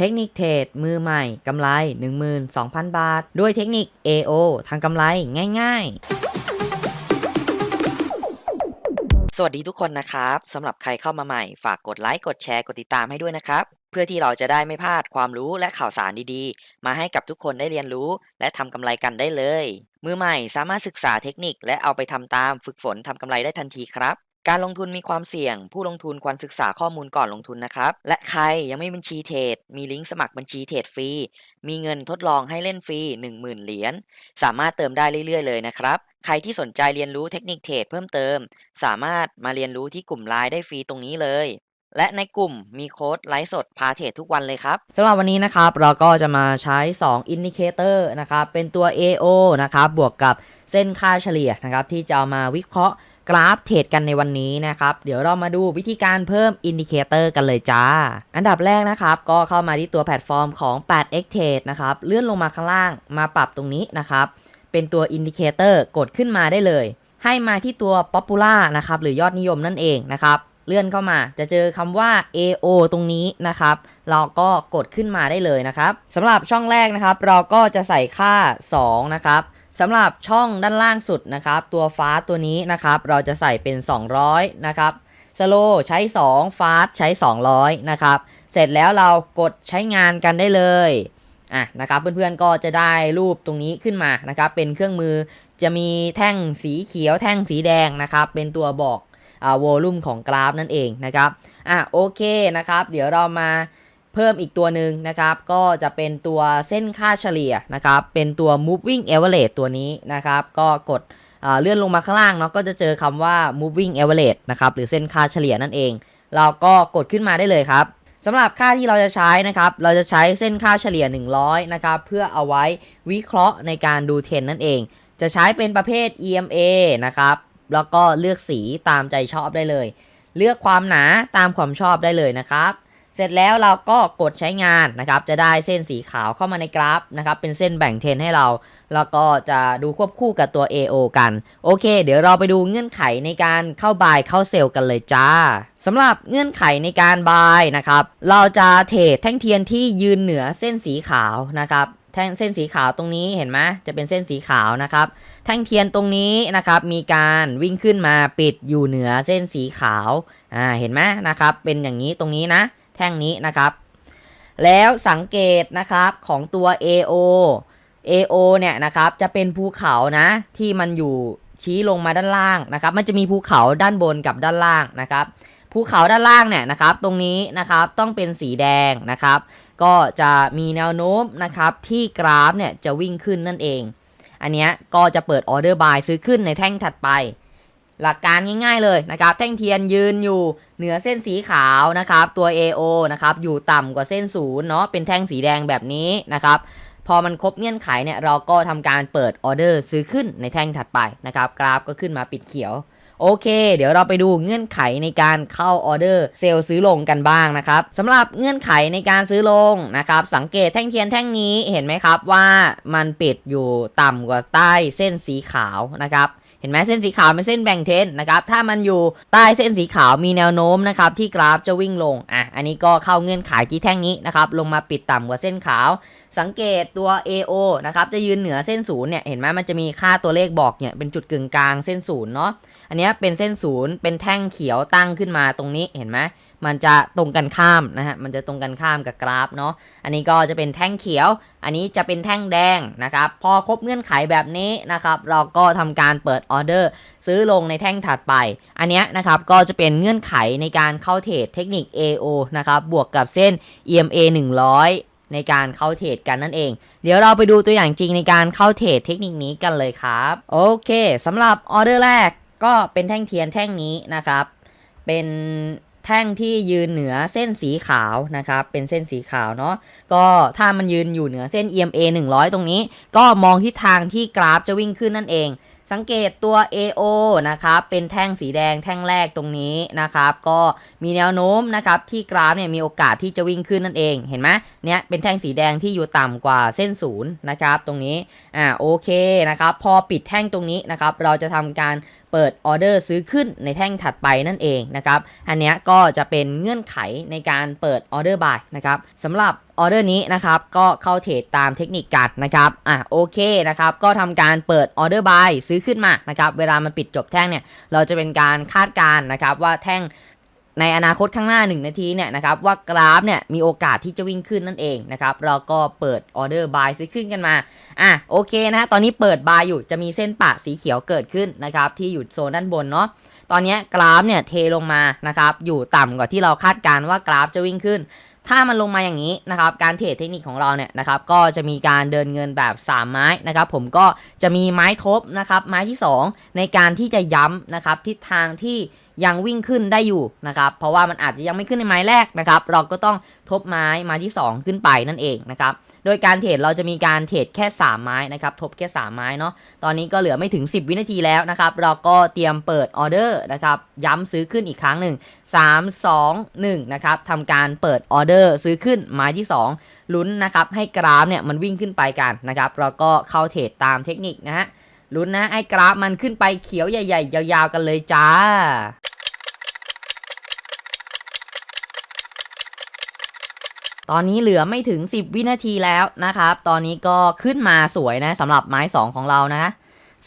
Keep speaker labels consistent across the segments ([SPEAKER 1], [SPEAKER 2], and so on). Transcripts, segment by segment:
[SPEAKER 1] เทคนิคเทรดมือใหม่กำไร 12,000 บาท ด้วยเทคนิค AO ทางกำไรง่าย ๆสวัสดีทุกคนนะครับสำหรับใครเข้ามาใหม่ ฝากกดไลค์กดแชร์กดติดตามให้ด้วยนะครับ เพื่อที่เราจะได้ไม่พลาดความรู้และข่าวสารดีๆ มาให้กับทุกคนได้เรียนรู้ และทำกำไรกันได้เลย มือใหม่สามารถศึกษาเทคนิคและเอาไปทำตามฝึกฝนทำกำไรได้ทันทีครับ การลงทุนมีความเสี่ยง ผู้ลงทุนควรศึกษาข้อมูลก่อนลงทุนนะครับ และใครยังไม่บัญชีเทรด มีลิงก์สมัครบัญชีเทรดฟรี มีเงินทดลองให้เล่นฟรี 10,000 เหรียญ สามารถเติมได้เรื่อยๆ เลยนะครับ ใครที่สนใจเรียนรู้เทคนิคเทรดเพิ่มเติม สามารถมาเรียนรู้ที่กลุ่มไลน์ได้ฟรีตรงนี้เลย และในกลุ่มมีโค้ดไลฟ์สดพาเทรดทุกวันเลยครับสำหรับวันนี้นะครับเราก็จะมาใช้ 2 อินดิเคเตอร์นะครับเป็นตัว AO นะครับบวกกับเส้นค่าเฉลี่ยนะครับที่จะเอามาวิเคราะห์ กราฟเทรดกันในวันนี้นะครับ เดี๋ยวเรามาดูวิธีการเพิ่มอินดิเคเตอร์กันเลยจ้า อันดับแรกนะครับ ก็เข้ามาที่ตัวแพลตฟอร์มของ 8x Trade นะครับ เลื่อนลงมาข้างล่างมาปรับตรงนี้นะครับ เป็นตัวอินดิเคเตอร์กดขึ้นมาได้เลย ให้มาที่ตัว Popular นะครับหรือยอดนิยมนั่นเองนะครับเลื่อนเข้ามาจะเจอคำว่า AO ตรงนี้นะครับ เราก็กดขึ้นมาได้เลยนะครับสำหรับช่องแรกนะครับ เราก็จะใส่ค่า 2 นะครับ สำหรับช่องด้านล่างสุดนะครับ ตัวฟาสตัวนี้นะครับ เราจะใส่เป็น 200 นะครับสโลใช้ 2 ฟาสใช้ 200 นะครับ เสร็จแล้วเรากดใช้งานกันได้เลยอะนะครับเพื่อนๆก็จะได้รูปตรงนี้ขึ้นมานะครับเป็นเครื่องมือจะมีแท่งสีเขียวแท่งสีแดงนะครับ เป็นตัวบอกอ่าวอลุ่มของกราฟนั่นเองนะครับอะโอเคนะครับ เดี๋ยวเรามา พิ่มอีกตัวหนึ่งนะครับ ก็จะเป็นตัวเส้นค่าเฉลี่ยนะครับ เป็นตัว moving average ตัวนี้นะครับ ก็กดเลื่อนลงมาข้างล่างเนาะก็จะเจอคำว่า moving average นะครับ หรือเส้นค่าเฉลี่ยนั่นเอง เราก็กดขึ้นมาได้เลยครับสำหรับค่าที่เราจะใช้นะครับ เราจะใช้เส้นค่าเฉลี่ย 100 นะครับ เพื่อเอาไว้วิเคราะห์ในการดูเทรนนั่นเอง จะใช้เป็นประเภท EMA นะครับ แล้วก็เลือกสีตามใจชอบได้เลย เลือกความหนาตามความชอบได้เลยนะครับ เสร็จแล้วเราก็กดใช้งานนะครับ จะได้เส้นสีขาวเข้ามาในกราฟนะครับ เป็นเส้นแบ่งเทนให้เรา แล้วก็จะดูควบคู่กับตัว AO กัน โอเค เดี๋ยวเราไปดูเงื่อนไขในการเข้าบายเข้าเซลล์กันเลยจ้าสำหรับเงื่อนไขในการบายนะครับ เราจะเทรดแท่งเทียนที่ยืนเหนือเส้นสีขาวนะครับแท่งเส้นสีขาวตรงนี้เห็นไหมจะเป็นเส้นสีขาวนะครับ แท่งเทียนตรงนี้นะครับ มีการวิ่งขึ้นมาปิดอยู่เหนือเส้นสีขาวอ่าเห็นไหมนะครับ เป็นอย่างนี้ตรงนี้นะ แท่งนี้นะครับ แล้วสังเกตนะครับของตัว AO AO เนี่ยนะครับจะเป็นภูเขานะ ที่มันอยู่ชี้ลงมาด้านล่างนะครับ มันจะมีภูเขาด้านบนกับด้านล่างนะครับภูเขาด้านล่างเนี่ยนะครับ ตรงนี้นะครับต้องเป็นสีแดงนะครับ ก็จะมีแนวโน้มนะครับที่กราฟเนี่ยจะวิ่งขึ้นนั่นเอง อันนี้ก็จะเปิดออเดอร์บายซื้อขึ้นในแท่งถัดไป หลักการง่ายๆเลยนะครับ แท่งเทียนยืนอยู่เหนือเส้นสีขาวนะครับ ตัว AO นะครับ อยู่ต่ำกว่าเส้นศูนย์เนาะ เป็นแท่งสีแดงแบบนี้นะครับ พอมันครบเงื่อนไขเนี่ยเราก็ทำการเปิดออเดอร์ซื้อขึ้นในแท่งถัดไปนะครับ กราฟก็ขึ้นมาปิดเขียว โอเค เดี๋ยวเราไปดูเงื่อนไขในการเข้าออเดอร์เซลล์ซื้อลงกันบ้างนะครับสำหรับเงื่อนไขในการซื้อลงนะครับ สังเกตแท่งเทียนแท่งนี้เห็นไหมครับว่ามันปิดอยู่ต่ำกว่าใต้เส้นสีขาวนะครับ เห็นไหมเส้นสีขาวเป็นเส้นแบ่งเทนนะครับถ้ามันอยู่ใต้เส้นสีขาวมีแนวโน้มนะครับที่กราฟจะวิ่งลงอะอันนี้ก็เข้าเงื่อนไขที่แท่งนี้นะครับลงมาปิดต่ำกว่าเส้นขาว สังเกตตัว AO นะครับจะยืนเหนือเส้นศูนย์เนี่ยเห็นไหมมันจะมีค่าตัวเลขบอกเนี่ยเป็นจุดกึ่งกลางเส้นศูนย์เนาะอันนี้เป็นเส้นศูนย์เป็นแท่งเขียวตั้งขึ้นมาตรงนี้เห็นไหม มันจะตรงกันข้ามนะฮะ มันจะตรงกันข้ามกับกราฟเนาะ อันนี้ก็จะเป็นแท่งเขียว อันนี้จะเป็นแท่งแดงนะครับ พอครบเงื่อนไขแบบนี้นะครับ เราก็ทำการเปิดออเดอร์ ซื้อลงในแท่งถัดไป อันนี้นะครับก็จะเป็นเงื่อนไขในการเข้าเทรดเทคนิค AO นะครับบวกกับเส้น EMA 100 ในการเข้าเทรดกันนั่นเองเดี๋ยวเราไปดูตัวอย่างจริงในการเข้าเทรดเทคนิคนี้กันเลยครับโอเคสำหรับออเดอร์แรกก็เป็นแท่งเทียนแท่งนี้นะครับ เป็น แท่งที่ยืนเหนือเส้นสีขาวนะครับ เป็นเส้นสีขาวเนาะ ก็ถ้ามันยืนอยู่เหนือเส้น EMA 100 ตรงนี้ ก็มองทิศทางที่กราฟจะวิ่งขึ้นนั่นเอง สังเกตตัว AO นะครับ เป็นแท่งสีแดงแท่งแรกตรงนี้นะครับ ก็มีแนวโน้มนะครับที่กราฟเนี่ยมีโอกาสที่จะวิ่งขึ้นนั่นเอง เห็นไหมเนี่ยเป็นแท่งสีแดงที่อยู่ต่ำกว่าเส้นศูนย์นะครับ ตรงนี้ อ่าโอเคนะครับ พอปิดแท่งตรงนี้นะครับ เราจะทำการ เปิดออเดอร์ซื้อขึ้นในแท่งถัดไปนั่นเองนะครับอันนี้ก็จะเป็นเงื่อนไขในการเปิดออเดอร์บายนะครับสำหรับออเดอร์นี้นะครับก็เข้าเทรดตามเทคนิคกัดนะครับอะโอเคนะครับก็ทำการเปิดออเดอร์บายซื้อขึ้นมานะครับเวลามันปิดจบแท่งเนี่ยเราจะเป็นการคาดการณ์นะครับว่าแท่ง ในอนาคตข้างหน้า 1 นาทีเนี่ยนะครับว่ากราฟเนี่ยมีโอกาสที่จะวิ่งขึ้นนั่นเองนะครับเราก็เปิดออเดอร์บายซื้อขึ้นกันมาอะโอเคนะฮะตอนนี้เปิดบายอยู่จะมีเส้นปะสีเขียวเกิดขึ้นนะครับที่อยู่โซนด้านบนเนาะตอนนี้กราฟเนี่ยเทลงมานะครับอยู่ต่ำกว่าที่เราคาดการณ์ว่ากราฟจะวิ่งขึ้น ถ้ามันลงมาอย่างนี้นะครับการเทรดเทคนิคของเราเนี่ยนะครับก็จะมีการเดินเงินแบบ 3 ไม้นะครับผมก็จะมีไม้ทบนะครับไม้ที่ 2 ในการที่จะย้ำนะครับทิศทางที่ ยังวิ่งขึ้นได้อยู่นะครับ เพราะว่ามันอาจจะยังไม่ขึ้นในไม้แรกนะครับ เราก็ต้องทบไม้ไม้ที่ 2 ขึ้นไปนั่นเองนะครับ โดยการเทรดเราจะมีการเทรดแค่ 3 ไม้นะครับ ทบแค่ 3 ไม้เนาะ ตอนนี้ก็เหลือไม่ถึง 10 วินาทีแล้วนะครับ เราก็เตรียมเปิดออเดอร์นะครับ ย้ำซื้อขึ้นอีกครั้งหนึ่ง3 2 1นะครับทำการเปิดออเดอร์ซื้อขึ้นไม้ที่ 2 ลุ้นนะครับให้กราฟเนี่ยมันวิ่งขึ้นไปกันนะครับเราก็เข้าเทรดตามเทคนิคนะฮะลุ้นนะให้กราฟมันขึ้นไปเขียวใหญ่ ๆ ยาวๆกันเลยจ้า ตอนนี้เหลือไม่ถึง 10 วินาทีแล้วนะครับ ตอนนี้ก็ขึ้นมาสวยนะสำหรับไม้ 2 ของเรานะ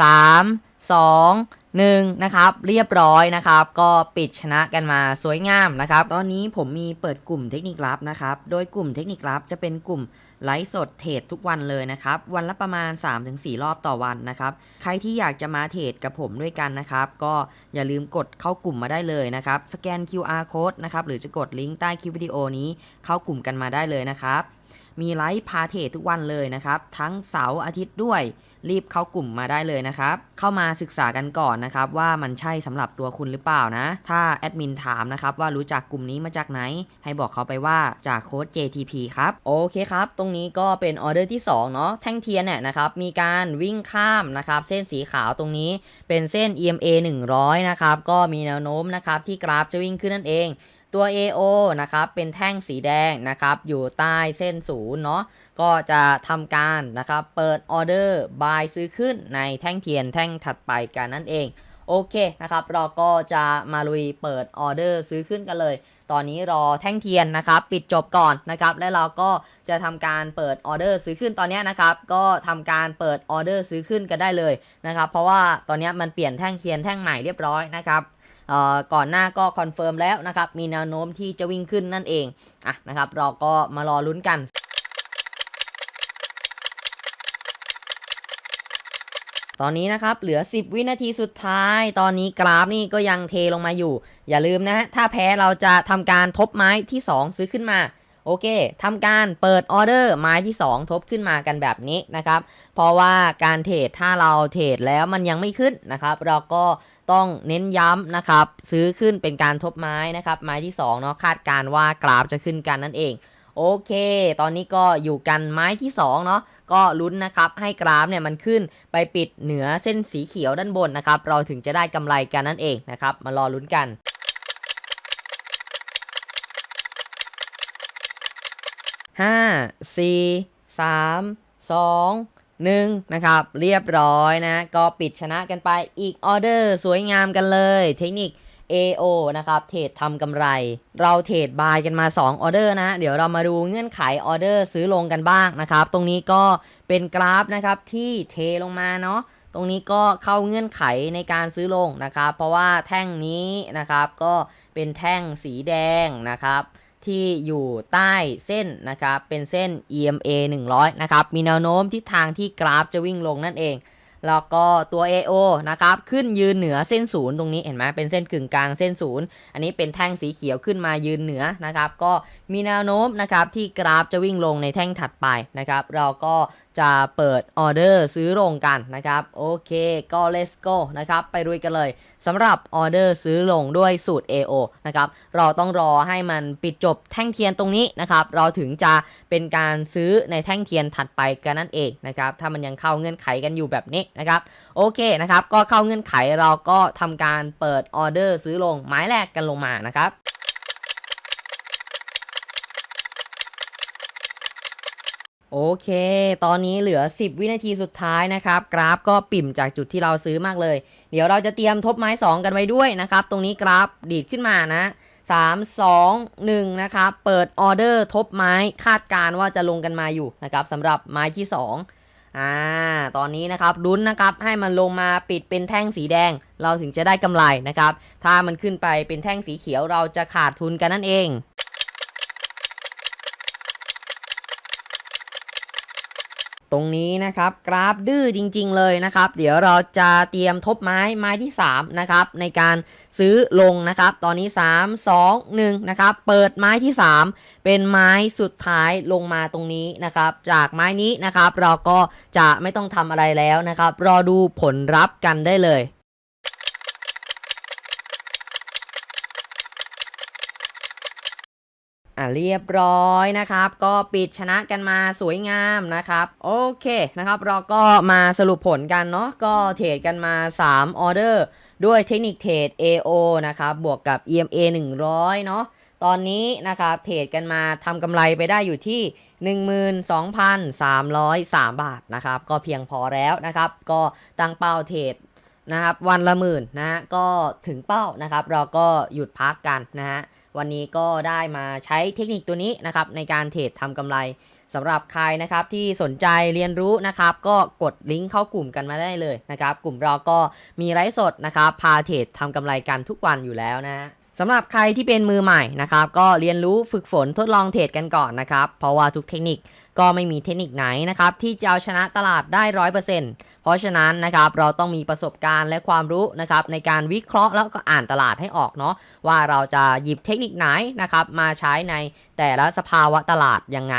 [SPEAKER 1] 3 2 1นะครับเรียบร้อยนะครับ ก็ปิดชนะกันมาสวยงามนะครับ ตอนนี้ผมมีเปิดกลุ่มเทคนิคลับนะครับ โดยกลุ่มเทคนิคลับจะเป็นกลุ่มไลฟ์สดเทรดทุกวันเลยนะครับ วันละประมาณ 3-4 รอบต่อวันนะครับ ใครที่อยากจะมาเทรดกับผมด้วยกันนะครับ ก็อย่าลืมกดเข้ากลุ่มมาได้เลยนะครับ สแกน QR code นะครับ หรือจะกดลิงก์ใต้คลิปวิดีโอนี้เข้ากลุ่มกันมาได้เลยนะครับ มีไลฟ์พาเทรดทุกวันเลยนะครับ ทั้งเสาร์อาทิตย์ด้วย รีบเข้ากลุ่มมาได้เลยนะครับ เข้ามาศึกษากันก่อนนะครับ ว่ามันใช่สำหรับตัวคุณหรือเปล่านะ ถ้าแอดมินถามนะครับว่ารู้จักกลุ่มนี้มาจากไหน ให้บอกเขาไปว่าจากโค้ด JTP ครับ โอเคครับ ตรงนี้ก็เป็นออเดอร์ที่2เนาะแท่งเทียนเนี่ยนะครับมีการวิ่งข้ามนะครับเส้นสีขาวตรงนี้เป็นเส้น EMA 100 นะครับก็มีแนวโน้มนะครับที่กราฟจะวิ่งขึ้นนั่นเอง ตัว AO นะครับเป็นแท่งสีแดงนะครับอยู่ใต้เส้นศูนย์เนาะก็จะทำการนะครับเปิดออเดอร์บายซื้อขึ้นในแท่งเทียนแท่งถัดไปกันนั่นเองโอเคนะครับเราก็จะมาลุยเปิดออเดอร์ซื้อขึ้นกันเลย ตอนนี้รอแท่งเทียนนะครับปิดจบก่อนนะครับและเราก็จะทำการเปิดออเดอร์ซื้อขึ้นตอนนี้นะครับก็ทำการเปิดออเดอร์ซื้อขึ้นกันได้เลยนะครับเพราะว่าตอนนี้มันเปลี่ยนแท่งเทียนแท่งใหม่เรียบร้อยนะครับ ก่อนหน้าก็คอนเฟิร์มแล้วนะครับ มีแนวโน้มที่จะวิ่งขึ้นนั่นเองอะนะครับ เราก็มารอลุ้นกันตอนนี้นะครับเหลือ 10 วินาทีสุดท้าย ตอนนี้กราฟนี่ก็ยังเทลงมาอยู่ อย่าลืมนะฮะ ถ้าแพ้เราจะทำการทบไม้ที่ 2 ซื้อขึ้นมา โอเคทำการเปิดออเดอร์ไม้ที่ 2 ทบขึ้นมากันแบบนี้นะครับ เพราะว่าการเทรดถ้าเราเทรดแล้วมันยังไม่ขึ้นนะครับ เราก็ ต้องเน้นย้ำนะครับ ซื้อขึ้นเป็นการทบไม้นะครับ ไม้ที่2เนาะคาดการว่ากราฟจะขึ้นกันนั่นเอง โอเค ตอนนี้ก็อยู่กันไม้ที่2เนาะก็ลุ้นนะครับให้กราฟเนี่ยมันขึ้นไปปิดเหนือเส้นสีเขียวด้านบนนะครับ เราถึงจะได้กำไรกันนั่นเองนะครับ มารอลุ้นกันห้าสี่สามสอง หนึ่งนะครับเรียบร้อยนะ ก็ปิดชนะกันไปอีกออเดอร์สวยงามกันเลย เทคนิค AO นะครับเทรดทำกำไร เราเทรดบายกันมา 2 ออเดอร์นะ เดี๋ยวเรามาดูเงื่อนไขออเดอร์ซื้อลงกันบ้างนะครับ ตรงนี้ก็เป็นกราฟนะครับที่เทลงมาเนาะตรงนี้ก็เข้าเงื่อนไขในการซื้อลงนะครับ เพราะว่าแท่งนี้นะครับก็เป็นแท่งสีแดงนะครับ ที่อยู่ใต้เส้นนะครับ เป็นเส้น EMA 100 นะครับ มีแนวโน้มทิศทางที่กราฟจะวิ่งลงนั่นเอง แล้วก็ตัว AO นะครับ ขึ้นยืนเหนือเส้นศูนย์ตรงนี้เห็นไหมเป็นเส้นกึ่งกลางเส้นศูนย์อันนี้เป็นแท่งสีเขียวขึ้นมายืนเหนือนะครับ ก็มีแนวโน้มนะครับที่กราฟจะวิ่งลงในแท่งถัดไปนะครับ เราก็ จะเปิดออเดอร์ซื้อลงกันนะครับ โอเคก็ let's go นะครับ ไปรุยกันเลยสำหรับออเดอร์ซื้อลงด้วยสูตร AO นะครับ เราต้องรอให้มันปิดจบแท่งเทียนตรงนี้นะครับ เราถึงจะเป็นการซื้อในแท่งเทียนถัดไปกันนั่นเองนะครับ ถ้ามันยังเข้าเงื่อนไขกันอยู่แบบนี้นะครับ โอเคนะครับ ก็เข้าเงื่อนไขเราก็ทำการเปิดออเดอร์ซื้อลงไม้แรกกันลงมานะครับ โอเค ตอนนี้เหลือ 10 วินาทีสุดท้ายนะครับ กราฟก็ปิ่มจากจุดที่เราซื้อมากเลย เดี๋ยวเราจะเตรียมทบไม้ 2 กันไว้ด้วยนะครับ ตรงนี้กราฟดีดขึ้นมานะ 3 2 1 นะครับ เปิดออเดอร์ทบไม้คาดการณ์ว่าจะลงกันมาอยู่นะครับสำหรับไม้ที่ 2 อ่า ตอนนี้นะครับลุ้นนะครับให้มันลงมาปิดเป็นแท่งสีแดง เราถึงจะได้กำไรนะครับ ถ้ามันขึ้นไปเป็นแท่งสีเขียวเราจะขาดทุนกันนั่นเอง ตรงนี้นะครับกราฟดื้อจริง ๆ เลยนะครับ เดี๋ยวเราจะเตรียมทบไม้ไม้ที่ 3 นะครับ ในการซื้อลงนะครับ ตอนนี้ 3 2 1 นะครับ เปิดไม้ที่ 3 เป็นไม้สุดท้ายลงมาตรงนี้นะครับ จากไม้นี้นะครับ เราก็จะไม่ต้องทำอะไรแล้วนะครับ รอดูผลลัพธ์กันได้เลย อะเรียบร้อยนะครับ ก็ปิดชนะกันมาสวยงามนะครับ โอเคนะครับ เราก็มาสรุปผลกันเนาะก็เทรดกันมา 3 ออเดอร์ ด้วยเทคนิคเทรด AO นะครับ บวกกับ EMA 100 เนาะตอนนี้นะครับเทรดกันมาทำกำไรไปได้อยู่ที่ 12,303 บาทนะครับ ก็เพียงพอแล้วนะครับ ก็ตั้งเป้าเทรดนะครับ วันละหมื่นนะฮะก็ถึงเป้านะครับ เราก็หยุดพักกันนะฮะ วันนี้ก็ได้มาใช้เทคนิคตัวนี้นะครับในการเทรดทำกำไรสำหรับใครนะครับที่สนใจเรียนรู้นะครับ ก็กดลิงก์เข้ากลุ่มกันมาได้เลยนะครับ กลุ่มเราก็มีไลฟ์สดนะครับ พาเทรดทำกำไรกันทุกวันอยู่แล้วนะ สำหรับใครที่เป็นมือใหม่นะครับ ก็เรียนรู้ฝึกฝนทดลองเทรดกันก่อนนะครับ เพราะว่าทุกเทคนิคก็ไม่มีเทคนิคไหนนะครับ ที่จะเอาชนะตลาดได้ร้อยเปอร์เซ็นต์เพราะฉะนั้นนะครับเราต้องมีประสบการณ์และความรู้นะครับในการวิเคราะห์แล้วก็อ่านตลาดให้ออกเนาะว่าเราจะหยิบเทคนิคไหนนะครับมาใช้ในแต่ละสภาวะตลาดยังไง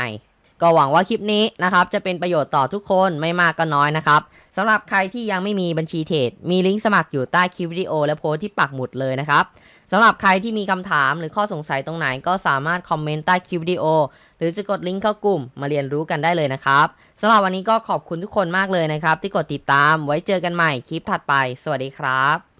[SPEAKER 1] ก็หวังว่าคลิปนี้นะครับจะเป็นประโยชน์ต่อทุกคนไม่มากก็น้อยนะครับสำหรับใครที่ยังไม่มีบัญชีเทรดมีลิงก์สมัครอยู่ใต้คลิปวิดีโอและโพสที่ปักหมุดเลยนะครับ สำหรับใครที่มีคำถามหรือข้อสงสัยตรงไหนก็สามารถคอมเมนต์ใต้คลิปวิดีโอ หรือจะกดลิงก์เข้ากลุ่มมาเรียนรู้กันได้เลยนะครับสำหรับวันนี้ก็ขอบคุณทุกคนมากเลยนะครับ ที่กดติดตามไว้เจอกันใหม่คลิปถัดไป สวัสดีครับ